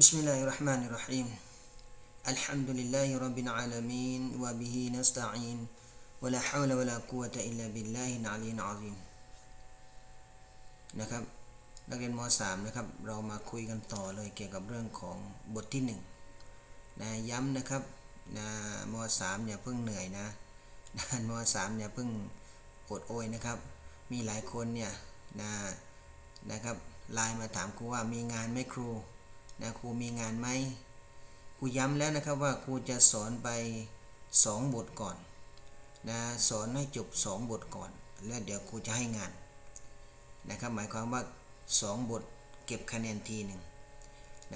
بسم الله الرحمن الرحيم الحمد لله رب العالمين وبه نستعين ولا حول ولا قوة إلا بالله العلي العظيم นะครับนักเรียนม .3 นะครับเรามาคุยกันต่อเลยเกี่ยวกับเรื่องของบทที่1นะย้ำนะครับนะม .3 อย่าเพิ่งเหนื่อยนะนะม .3 อย่าเพิ่งอดโอยนะครับ มีหลายคนเนี่ยนะนะครับไลน์มาถามครูว่ามีงานไหมครู นะครูมีงานไหมครูย้ำแล้วนะครับว่าครูจะสอนไป 2 บทก่อนนะสอนให้จบ 2 บทก่อน แล้วเดี๋ยวครูจะให้งานนะครับหมายความว่า 2 บทเก็บคะแนนทีหนึ่ง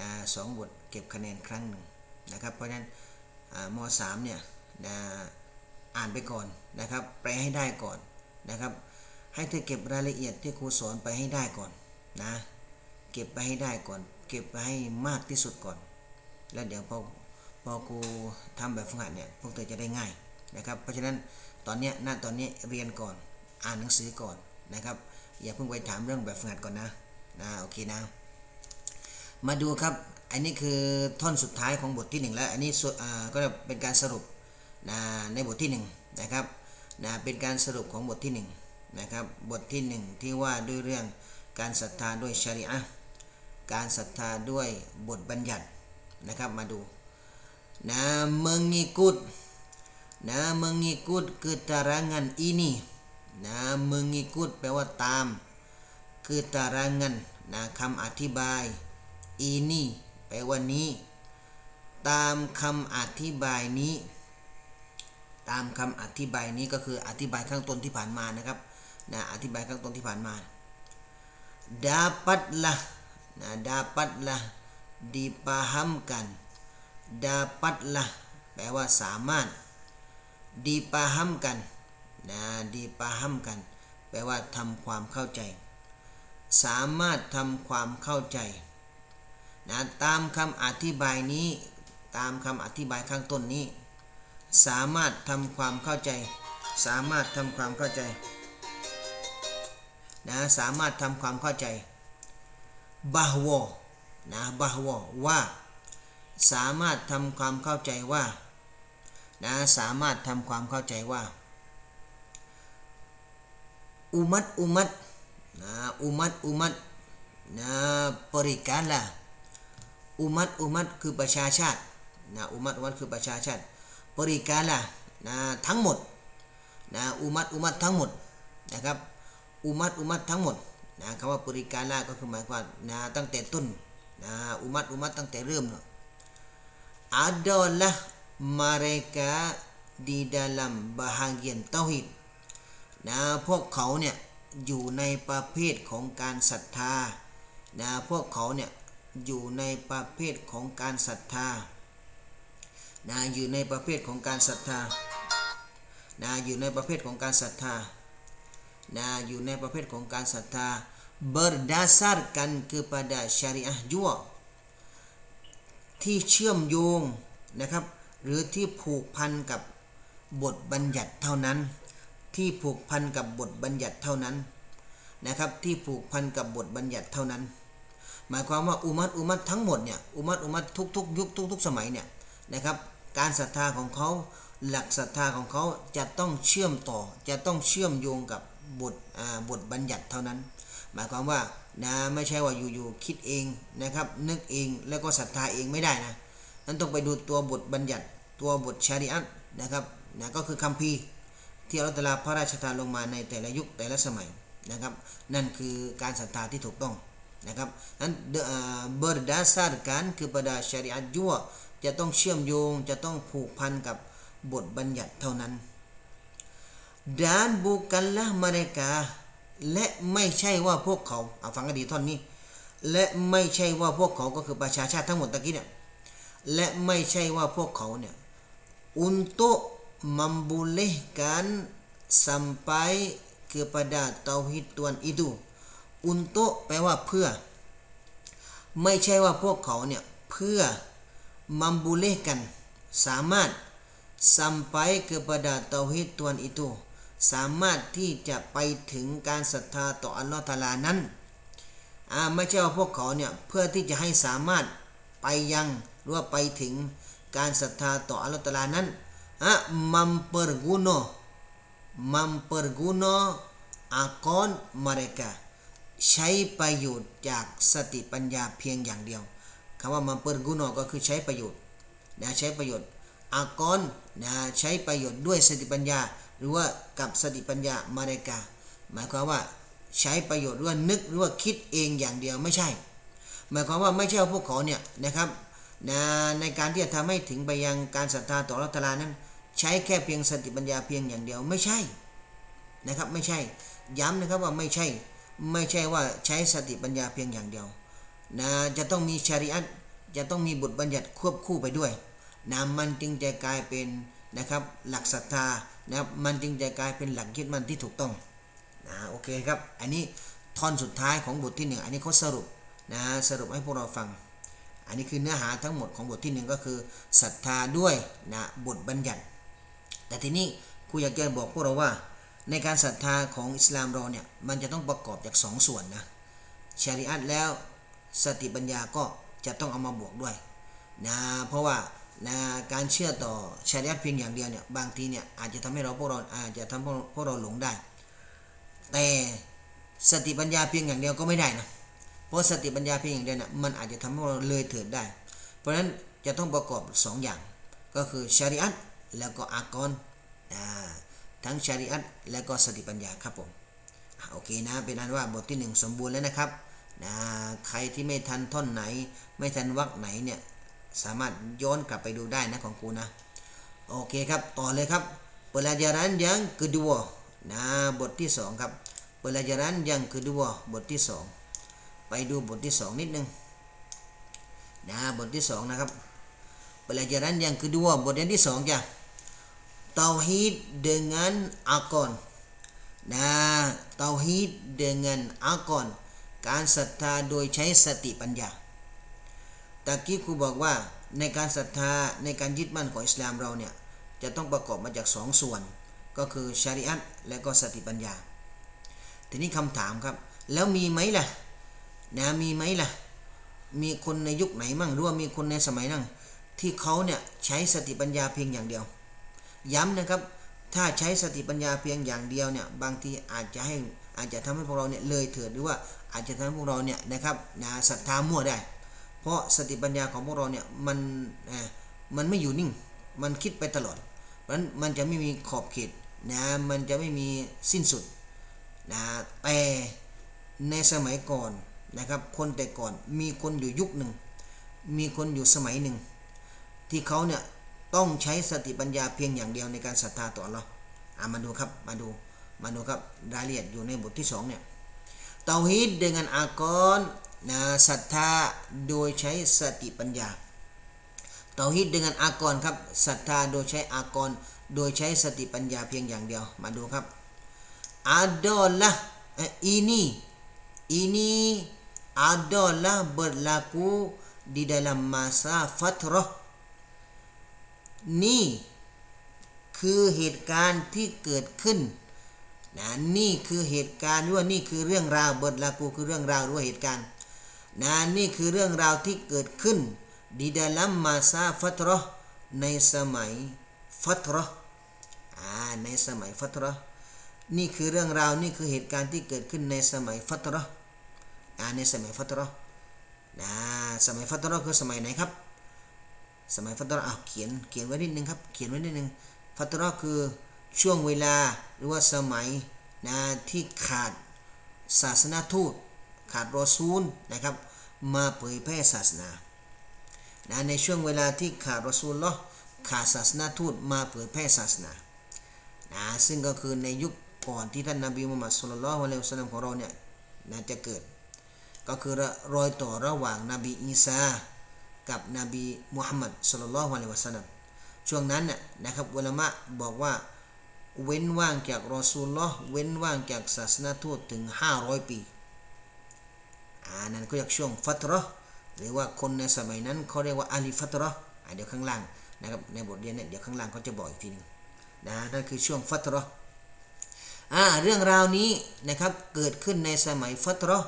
นะสองบทเก็บคะแนนครั้งหนึ่งนะครับเพราะฉะนั้นอ่ามสามเนี่ยนะอ่านไปก่อนนะครับแปลให้ได้ก่อนนะครับ ให้เธอเก็บรายละเอียดที่ครูสอนไปให้ได้ก่อนนะเก็บไปให้ได้ก่อน เก็บไปให้มากที่สุดก่อน แล้วเดี๋ยวพอพอครูทำแบบฝึกหัดเนี่ยพวกเธอจะได้ง่ายนะครับ เพราะฉะนั้นตอนเนี้ยณตอนนี้เรียนก่อนอ่านหนังสือก่อนนะครับอย่าเพิ่งไปถามเรื่องแบบฝึกหัดก่อนนะนะโอเคนะ มาดูครับอันนี้คือท่อนสุดท้ายของบทที่ 1 แล้ว อันนี้ส่วนอ่าก็เป็นการสรุปนะในบทที่1นะครับนะเป็นการสรุปของบทที่1นะครับบทที่ 1 ที่ว่าด้วยเรื่องการศรัทธาด้วยชริอะห์ การศรัทธาด้วยบทบัญญัตินะครับมาดูนะ mengikut นะ mengikut keterangan ini นะ mengikut แปลว่าตาม keterangan นะคำอธิบาย ini แปลว่านี้ ตามคำอธิบายนี้ ตามคำอธิบายนี้ก็คืออธิบายข้างต้นที่ผ่านมานะครับนะอธิบายข้างต้นที่ผ่านมา dapatlah nah dapatlah dipahamkan dapatlah แปลว่าสามารถ dipahamkan นะ dipahamkan แปลว่าทำความเข้าใจ สามารถทำความเข้าใจนะตามคำอธิบายนี้ ตามคำอธิบายข้างต้นนี้ สามารถทำความเข้าใจ สามารถทำความเข้าใจนะสามารถทำความเข้าใจ bahwa นะ bahwa ว่า สามารถทำความเข้าใจว่านะสามารถทำความเข้าใจว่า อุมัดอุมัดนะอุมัดอุมัดนะปริการละอุมัดอุมัดคือประชาชาตินะอุมัดอุมัดคือประชาชาติปริการละนะทั้งหมดนะอุมัดอุมัดทั้งหมดนะครับอุมัดอุมัดทั้งหมด นะคำว่าปริการละก็คือหมายความนะตั้งแต่ต้นนะอุมัดอุมัดตั้งแต่เริ่มเนาะ adalah mereka di dalam bahagian tauhid นะพวกเขาเนี่ยอยู่ในประเภทของการศรัทธานะพวกเขาเนี่ยอยู่ในประเภทของการศรัทธานะอยู่ในประเภทของการศรัทธานะอยู่ในประเภทของการศรัทธา นะอยู่ในประเภทของการศรัทธา berdasarkan kepada syariah jua ที่เชื่อมโยงนะครับ หรือที่ผูกพันกับบทบัญญัติเท่านั้น ที่ผูกพันกับบทบัญญัติเท่านั้นนะครับ ที่ผูกพันกับบทบัญญัติเท่านั้น หมายความว่าอุมัตอุมัตทั้งหมดเนี่ยอุมัตอุมัตทุกๆยุคทุกๆสมัยเนี่ยนะครับ การศรัทธาของเขาหลักศรัทธาของเขาจะต้องเชื่อมต่อ จะต้องเชื่อมโยงกับ บทบทบัญญัติเท่านั้น หมายความว่านะไม่ใช่ว่าอยู่ๆคิดเองนะครับ นึกเองแล้วก็ศรัทธาเองไม่ได้นะนั้นต้องไปดูตัวบทบัญญัติตัวบทชาริอะห์นะครับนะก็คือคัมภีร์ที่อัลลอฮฺตาลาพระราชทานลงมาในแต่ละยุคแต่ละสมัยนะครับ นั่นคือการศรัทธาที่ถูกต้องนะครับนั้นเบอร์ดาซาร์การคือประดาชาริอะห์ยั่วจะต้องเชื่อมโยงจะต้องผูกพันกับบทบัญญัติเท่านั้น dan bukanlah mereka และไม่ใช่ว่าพวกเขาเอาฟังกันดีท่อนนี้ และไม่ใช่ว่าพวกเขาก็คือประชาชาติทั้งหมดตะกี้เนี่ยและไม่ใช่ว่าพวกเขาเนี่ย untuk membolehkan sampai kepada tauhid Tuhan itu untuk แปลว่าเพื่อ ไม่ใช่ว่าพวกเขาเนี่ย เพื่อ membolehkan สามารถ sampai kepada tauhid Tuhan itu สามารถที่จะไปถึงการศรัทธาต่ออัลลอฮฺตาลานั้นอาไม่ใช่ว่าพวกเขาเนี่ยเพื่อที่จะให้สามารถไปยังหรือว่าไปถึงการศรัทธาต่ออัลลอฮฺตาลานั้นอะมัมเปอร์กุโน memperguna akon mereka ใช้ประโยชน์จากสติปัญญาเพียงอย่างเดียวคำว่า memperguna ก็คือใช้ประโยชน์นะใช้ประโยชน์อากอนนะใช้ประโยชน์ด้วยสติปัญญา รือว่ากับสติปัญญา mereka หมายความว่าใช้ประโยชน์หรือว่านึกหรือว่าคิดเองอย่างเดียวไม่ใช่ หมายความว่าไม่ใช่ว่าพวกเขาเนี่ยนะครับนะในการที่จะทำให้ถึงไปยังการศรัทธาต่อรัตลานั้น ใช้แค่เพียงสติปัญญาเพียงอย่างเดียวไม่ใช่นะครับไม่ใช่ย้ำนะครับว่าไม่ใช่ไม่ใช่ว่าใช้สติปัญญาเพียงอย่างเดียวนะจะต้องมีชริอัตจะต้องมีบทบัญญัติควบคู่ไปด้วยนะมันจึงจะกลายเป็นนะครับหลักศรัทธา นะครับมันจึงจะกลายเป็นหลักยึดมั่นที่ถูกต้องนะโอเคครับ อันนี้ท่อนสุดท้ายของบทที่หนึ่งอันนี้เขาสรุปนะสรุปให้พวกเราฟัง อันนี้คือเนื้อหาทั้งหมดของบทที่หนึ่งก็คือศรัทธาด้วยนะบทบัญญัติ แต่ทีนี้ครูอยากจะบอกพวกเราว่า ในการศรัทธาของอิสลามเราเนี่ยมันจะต้องประกอบจากสองส่วนนะชริอัตแล้วสติปัญญาก็จะต้องเอามาบวกด้วยนะเพราะว่า นะการเชื่อต่อชาริอัตเพียงอย่างเดียวเนี่ยบางทีเนี่ยอาจจะทำให้เราพวกเราอาจจะทำให้พวกเราหลงได้ แต่สติปัญญาเพียงอย่างเดียวก็ไม่ได้นะเพราะสติปัญญาเพียงอย่างเดียวเนี่ยมันอาจจะทำให้เราเลยเถิดได้ เพราะฉะนั้นจะต้องประกอบสองอย่าง ก็คือชาริอัตแล้วก็อากอนอ่าทั้งชาริอัตและก็สติปัญญาครับผมโอเคนะเป็นอันว่าบทที่หนึ่งสมบูรณ์แล้วนะครับใครที่ไม่ทันท่อนไหน ไม่ทันวรรคไหนเนี่ย สามารถย้อนกลับไปดูได้นะของครูนะ โอเคครับ ต่อเลยครับ pelajaran yang kedua นะบทที่สองครับ pelajaran yang kedua บทที่สองไปดูบทที่สองนิดนึงนะบทที่สองนะครับ pelajaran yang kedua บทเรียนที่สองจ้ะ tauhid dengan akon นะ tauhid dengan akon การศรัทธาโดยใช้สติปัญญา ตะกี้ครูบอกว่าในการศรัทธาในการยึดมั่นของอิสลามเราเนี่ยจะต้องประกอบมาจากสองส่วน ก็คือชาริอัตและก็สติปัญญา ทีนี้คำถามครับ แล้วมีไหมล่ะนะมีไหมล่ะ มีคนในยุคไหนมั่งหรือว่ามีคนในสมัยนั่งที่เขาเนี่ยใช้สติปัญญาเพียงอย่างเดียว ย้ำนะครับ ถ้าใช้สติปัญญาเพียงอย่างเดียวเนี่ยบางทีอาจจะให้อาจจะทำให้พวกเราเนี่ยเลยเถิดหรือว่าอาจจะทำให้พวกเราเนี่ยนะครับนะศรัทธามั่วได้ เพราะสติปัญญาของพวกเราเนี่ยมันอ่ามันไม่อยู่นิ่ง มันคิดไปตลอด เพราะฉะนั้นมันจะไม่มีขอบเขตนะมันจะไม่มีสิ้นสุดนะแต่ในสมัยก่อนนะครับ คนแต่ก่อนมีคนอยู่ยุคหนึ่ง มีคนอยู่สมัยหนึ่ง ที่เขาเนี่ยต้องใช้สติปัญญาเพียงอย่างเดียวในการศรัทธาต่อเราอ่ามาดูครับมาดูมาดูครับรายละเอียดอยู่ในบทที่สองเนี่ยเตาฮีด dengan akon นะศรัทธาโดยใช้สติปัญญาเตาฮีด dengan akon ครับศรัทธาโดยใช้อากร โดยใช้สติปัญญาเพียงอย่างเดียว มาดูครับ adalah eh, ini ini adalah berlaku di dalam masa fatrah นี่คือเหตุการณ์ที่เกิดขึ้นนะนี่คือเหตุการณ์หรือว่านี่คือเรื่องราวบทลากูคือเรื่องราวหรือว่าเหตุการณ์ นะนี่คือเรื่องราวที่เกิดขึ้นดีดาลัมมาซาฟัตรอในสมัยฟัตรออ่าในสมัยฟัตรอนี่คือเรื่องราวนี่คือเหตุการณ์ที่เกิดขึ้นในสมัยฟัตรออ่าในสมัยฟัตรอนะสมัยฟัตรอคือสมัยไหนครับ สมัยฟัตรออะเขียนเขียนไว้นิดนึงครับเขียนไว้นิดนึงฟัตรอคือช่วงเวลาหรือว่าสมัยนะที่ขาดศาสนาทูต ขาดรอซูลนะครับมาเผยแพร่ศาสนานะในช่วงเวลาที่ขาดรอซูลเนาะขาดศาสนาทูตมาเผยแพร่ศาสนานะซึ่งก็คือในยุคก่อนที่ท่านนบีมุฮัมมัดสุลลัลฮุอะลัยฮิวะสัลลัมของเราเนี่ยนะจะเกิด ก็คือรอยต่อระหว่างนบีอีสากับนบีมุฮัมมัดสุลลัลฮุอะลัยฮิวะสัลลัมช่วงนั้นน่ะนะครับอุลามะบอกว่าเว้นว่างจากรอซูลลอเว้นว่างจากศาสนาทูตถึง 500 ปี อ่านั่นก็เรียกช่วงฟัตรอหรือว่าคนในสมัยนั้นเขาเรียกว่าอาลีฟัตรอเดี๋ยวข้างล่างนะครับในบทเรียนเนี่ยเดี๋ยวข้างล่างเขาจะบอกอีกทีหนึงนะนั่นคือช่วงฟัตรออ่าเรื่องราวนี้นะครับเกิดขึ้นในสมัยฟัตรอ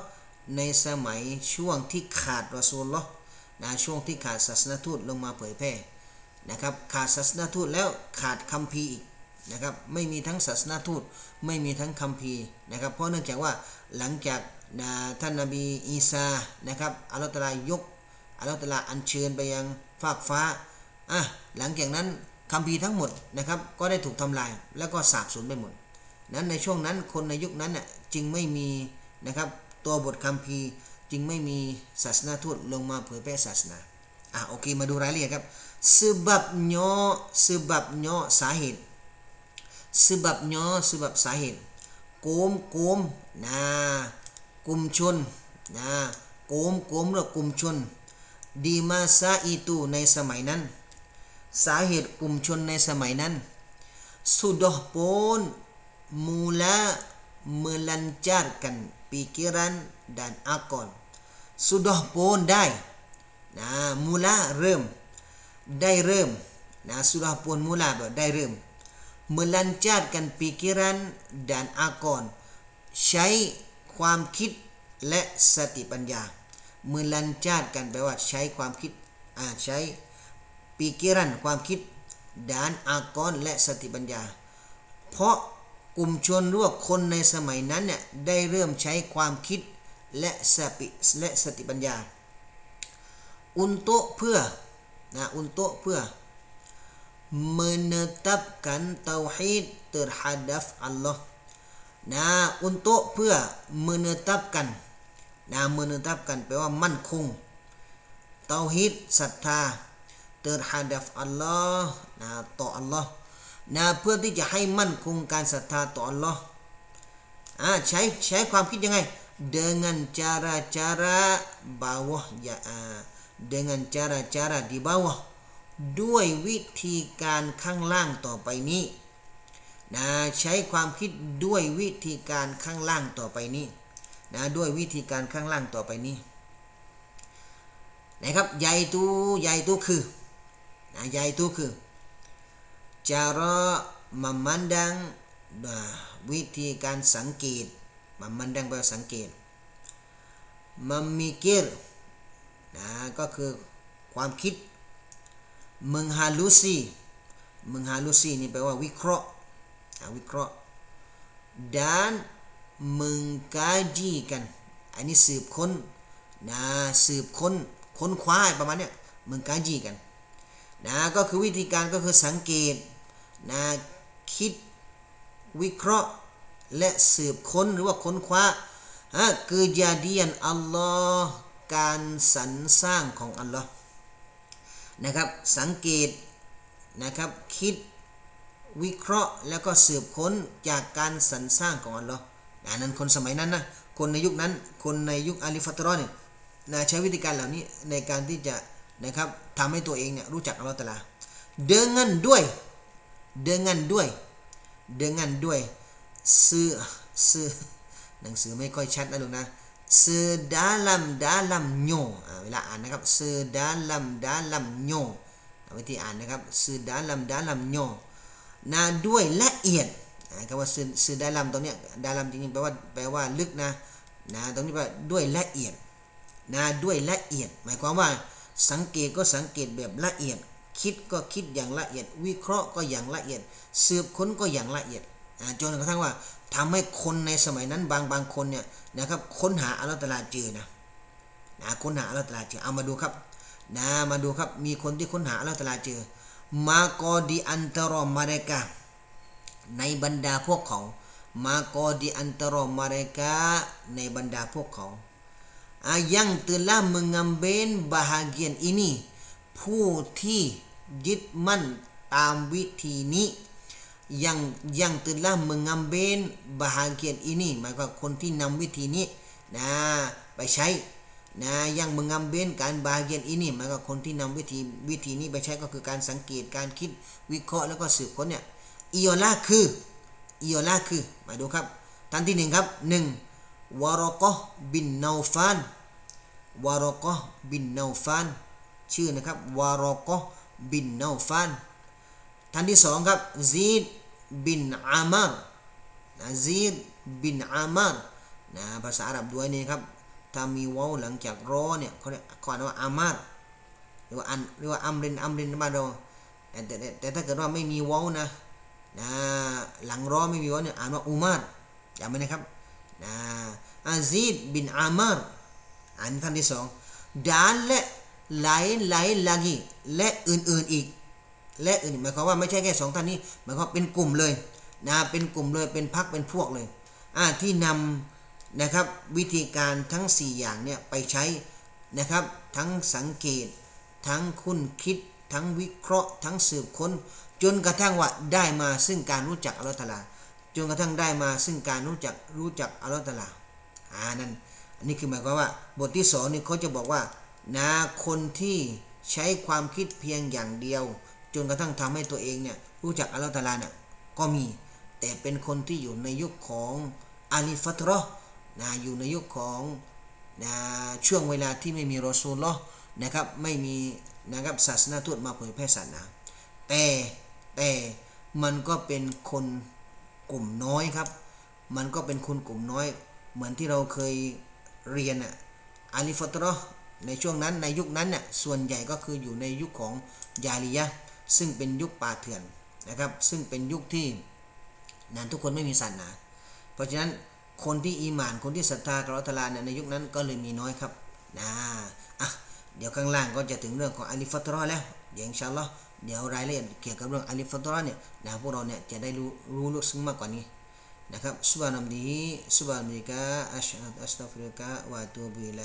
ในสมัยช่วงที่ขาดรอซูลลอฮ์นะช่วงที่ขาดศาสนทูตลงมาเผยแพร่นะครับขาดศาสนทูตแล้วขาดคัมภีร์อีกนะครับไม่มีทั้งศาสนทูตไม่มีทั้งคัมภีร์นะครับเพราะเนื่องจากว่าหลังจาก นะท่านนบีอีสานะครับอัลลอฮฺตะอาลายกอัลลอฮฺตะอาลาอัญเชิญไปยังฟากฟ้าอะหลังจากนั้นคัมภีร์ทั้งหมดนะครับก็ได้ถูกทำลายแล้วก็สาบสูญไปหมดนั้นในช่วงนั้นคนในยุคนั้นน่ะจึงไม่มีนะครับตัวบทคัมภีร์จึงไม่มีศาสนาทูตลงมาเผยแพร่ศาสนาอะโอเคมาดูรายละเอียดครับ sebabnya sebabnya สาเหตุ sebabnya sebab สาเหตุโกมโกมนะ กลุ่มชนนะโกมโกมหรือกลุ่มชน di masa itu ในสมัยนั้น สาเหตุกลุ่มชนในสมัยนั้น sudah pun mula melancarkan pikiran dan akal sudah pun ได้นะ mula เริ่ม ได้เริ่มนะ sudah pun mula แบบได้เริ่ม melancarkan pikiran dan akal ใช้ ความคิดและสติปัญญา melancarkan แปลว่าใช้ความคิดอาใช้ pikiran ความคิดดานอากรและสติปัญญา เพราะกลุ่มชนหรือว่าคนในสมัยนั้นเนี่ยได้เริ่มใช้ความคิดและสติและสติปัญญา อุนโตเพื่อนะอุนโตเพื่อ menetapkan tauhid terhadap Allah นะอุนโตเพื่อมือเนตับกันนะมือเนตับกันแปลว่ามั่นคงเตาฮิตศรัทธาเติร์ฮาดัฟอัลลอฮ์นะต่ออัลลอฮ์นะเพื่อที่จะให้มั่นคงการศรัทธาต่ออัลลอฮ์อ่าใช้ใช้ความคิดยังไง dengan cara-cara bawah ya dengan cara-cara di bawah ด้วยวิธีการข้างล่างต่อไปนี้ นะใช้ความคิดด้วยวิธีการข้างล่างต่อไปนี้นะด้วยวิธีการข้างล่างต่อไปนี้นะครับใหญ่ตูใหญ่ตูคือนะใหญ่ตูคือ cara memandang นะวิธีการสังเกต memandang แปลว่าสังเกต memikir นะก็คือความคิด menghalusi menghalusi นี่แปลว่าวิเคราะห์ วิเคราะห์ dan mengkaji กัน อันนี้สืบค้นนะสืบค้นค้นคว้าประมาณเนี้ย mengkaji กันนะก็คือวิธีการก็คือสังเกตนะคิดวิเคราะห์ และสืบค้นหรือว่าค้นคว้าอะ kejadian Allah การสรรสร้างของอัลลอฮ์นะครับสังเกตนะครับคิด วิเคราะห์แล้วก็สืบค้นจากการสรรสร้างของอัลลอฮ์อันนั้นคนสมัยนั้นนะคนในยุคนั้น คนในยุคอาลีฟัตรอเนี่ยนะใช้วิธีการเหล่านี้ในการที่จะนะครับทำให้ตัวเองเนี่ยรู้จักอัลลอฮ์ตะลา dengan ด้วย dengan ด้วย dengan ด้วยซื้อซื้อหนังสือไม่ค่อยชัดนะลูกนะ sedalam dalamnya อ่เวลาอ่านนะครับ sedalam dalamnya อ่วิธีอ่านนะครับ sedalam dalamnya นะด้วยละเอียดอ่าคำว่า se- sedalam ตรงเนี้ย dalam จริงๆแปลว่าแปลว่าลึกนะนะตรงนี้แปลว่าด้วยละเอียดนะด้วยละเอียด หมายความว่าสังเกตก็สังเกตแบบละเอียด คิดก็คิดอย่างละเอียด วิเคราะห์ก็อย่างละเอียด สืบค้นก็อย่างละเอียดจนกระทั่งว่าทำให้คนในสมัยนั้นบางบางคนเนี่ยนะครับค้นหาอัลลอฮฺตะอาลาเจอนะนะค้นหาอัลลอฮฺตะอาลาเจอเอามาดูครับนะมาดูครับมีคนที่ค้นหาอัลลอฮฺตะอาลาเจอ มากอดีอันตรอมาเรกาในบรรดาพวกเขามากอดีอันตรอมาเรกาในบรรดาพวกเขา Ah, yang telah mengambil bahagian ini ผู้ที่ยึดมั่นตามวิธีนี้ yang yang telah mengambil bahagian ini หมายความว่าคนที่นำวิธีนี้นะไปใช้ นะยัง mengambil การ bahagian ini หมายความว่าคนที่นำวิธีวิธีนี้ไปใช้ก็คือการสังเกตการคิดวิเคราะห์แล้วก็สืบค้นเนี่ยอีโอลาคืออีโอลาคือมาดูครับท่านที่หนึ่งครับหนึ่งวารกะบินนาฟานวารกะบินนาฟานชื่อนะครับวารกะบินนาฟานท่านที่สองครับซีดบินอามารนะซีดบินอามารนะภาษาอาหรับด้วยนี่ครับ ถ้ามีวาวหลังจากรอเนี่ยเขาเรียกเขาอ่านว่าอามารหรือว่าอันหรือว่าอัมรินอัมรินบ้านเรแต่แต่แต่แต่ถ้าเกิดว่าไม่มีว้านะนะหลังรอไม่มีว้าเนี่ยอ่านว่าอุมารจำไว้นะครับนะอาซีดบินอามาร์อันท่านที่สองดานและไหลไหลลากีและอื่นๆอีก และอื่นหมายความว่าไม่ใช่แค่สองท่านนี้หมายความเป็นกลุ่มเลยนะเป็นกลุ่มเลยเป็นพักเป็นพวกเลยอ่าที่นำ นะครับวิธีการทั้ง 4 อย่างเนี่ยไปใช้นะครับทั้งสังเกต ทั้งคุ้นคิด ทั้งวิเคราะห์ ทั้งสืบค้น จนกระทั่งว่าได้มาซึ่งการรู้จักอัลลอฮฺตาลา จนกระทั่งได้มาซึ่งการรู้จักรู้จักอัลลอฮฺตาลาอ่านั่นอันนี้คือหมายความว่าบทที่สองนี่เขาจะบอกว่านะคนที่ใช้ความคิดเพียงอย่างเดียว จนกระทั่งทำให้ตัวเองเนี่ยรู้จักอัลลอฮฺตาลาเนี่ยก็มี แต่เป็นคนที่อยู่ในยุคของอาลีฟัตรอ นะอยู่ในยุคของนะช่วงเวลาที่ไม่มีรอซูลลอนะครับไม่มีนะครับศาสนาทูตมาเผยแพร่ศาสนาแต่แต่มันก็เป็นคนกลุ่มน้อยครับ มันก็เป็นคนกลุ่มน้อย เหมือนที่เราเคยเรียนอะอาลีฟัตรอในช่วงนั้นในยุคนั้นน่ะส่วนใหญ่ก็คืออยู่ในยุคของยาลียะซึ่งเป็นยุคป่าเถื่อนนะครับ ซึ่งเป็นยุคที่นั้นทุกคนไม่มีศาสนา เพราะฉะนั้น คนที่อีหมานคนที่ศรัทธากับอัลลาะห์ตะอาลาเนี่ยในยุคนั้นก็เลยมีน้อยครับนะอะเดี๋ยวข้างล่างก็จะถึงเรื่องของอัลิฟัตรอแล้วเดี๋ยวอินชาอัลลอฮ์เดี๋ยวรายละเอียดเกี่ยวกับเรื่องอัลิฟัตรอเนี่ยนะพวกเราเนี่ยจะได้รู้รู้ลึกซึ้งมากกว่านี้นะครับสุบานัมดีสุบานัมดีกะอัชอัตอัสตัฟริกะวะตูบิไล